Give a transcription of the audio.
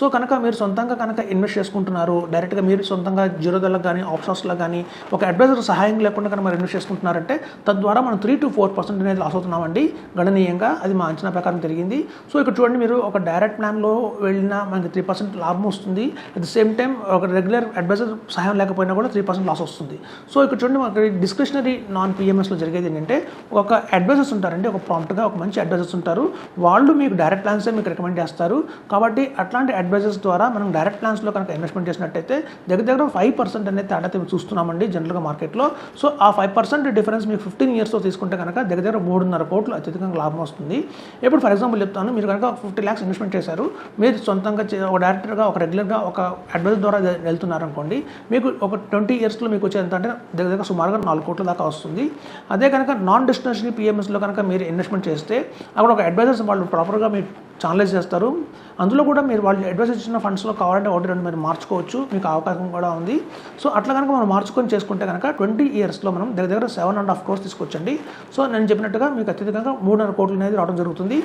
So కనుక మీరు సొంతంగా కనుక ఇన్వెస్ట్ చేసుకుంటున్నారు డైరెక్ట్గా మీరు సొంతంగా జీరోదలకు కానీ ఆప్షన్స్లో కానీ ఒక అడ్వైజర్ సహాయం లేకుండా కనుక మీరు ఇన్వెస్ట్ చేసుకుంటున్నారంటే తద్వారా మనం త్రీ టు ఫోర్ పర్సెంట్ అనేది లాస్ అవుతున్నామండి. గణనీయంగా అది మా అంచనా ప్రకారం జరిగింది. సో ఇక్కడ చూడండి మీరు ఒక డైరెక్ట్ ప్లాన్లో వెళ్ళినా మనకి త్రీ పర్సెంట్ లాభం వస్తుంది. అట్ ద సేమ్ టైం ఒక రెగ్యులర్ అడ్వైజర్ సహాయం లేకపోయినా కూడా త్రీ పర్సెంట్ లాస్ వస్తుంది. సో ఇక్కడ చూడండి మనకి డిస్క్రిషనరీ నాన్ పిఎంఎస్లో జరిగేది ఏంటంటే ఒక అడ్వైజర్స్ ఉంటారండి ఒక ప్రాంప్ట్గా ఒక మంచి అడ్వైజర్స్ ఉంటారు. వాళ్ళు మీకు డైరెక్ట్ ప్లాన్సే మీకు రికమెండ్ చేస్తారు. కాబట్టి అట్లాంటి అడ్వైజర్స్ అడ్వైజర్స్ ద్వారా మనం డైరెక్ట్ ప్లాన్స్లో కనుక ఇన్వెస్ట్మెంట్ చేసినట్టయితే దగ్గర దగ్గర ఫైవ్ పర్సెంట్ అనేది తేడా అయితే చూస్తున్నామండి జనరల్గా మార్కెట్లో సో ఆ ఫైవ్ పర్సెంట్ డిఫరెన్స్ మీకు ఫిఫ్టీన్ ఇయర్స్తో తీసుకుంటే కనుక దగ్గర దగ్గర మూడున్నర కోట్లు అత్యధికంగా లాభం వస్తుంది. ఇప్పుడు ఫర్ ఎగ్జాంపుల్ చెప్తాను మీరు కనుక ఫిఫ్టీ ల్యాక్స్ ఇన్వెస్ట్మెంట్ చేశారు మీరు సొంతంగా చే- ఒక డైరెక్టర్గా ఒక రెగ్యులర్గా ఒక అడ్వైజర్ ద్వారా వెళ్తున్నారు అనుకోండి మీకు ఒక ట్వంటీ ఇయర్స్లో మీకు వచ్చే ఎంత అంటే దగ్గర దగ్గర సుమారుగా నాలుగు కోట్ల దాకా వస్తుంది. అదే కనుక నాన్ డిస్టినేషనరీ పిఎంఎస్లో కనుక మీరు ఇన్వెస్ట్మెంట్ చేస్తే అక్కడ ఒక అడ్వైజర్స్ వాళ్ళు ప్రాపర్గా మీ ఛానలైజ్ చేస్తారు. అందులో కూడా మీరు వాళ్ళు అడ్వైస్ ఇచ్చిన ఫండ్స్లో కావాలంటే ఒకటి రెండు మీరు మార్చుకోవచ్చు. మీకు అవకాశం కూడా ఉంది. సో అట్లా కనుక మనం మార్చుకొని చేసుకుంటే కనుక ట్వంటీ ఇయర్స్లో మనం దగ్గర దగ్గర సెవెన్ అండ్ హాఫ్ కోర్స్ తీసుకొచ్చండి. సో నేను చెప్పినట్టుగా మీకు అత్యధికంగా మూడున్నర కోట్లు అనేది రావడం జరుగుతుంది.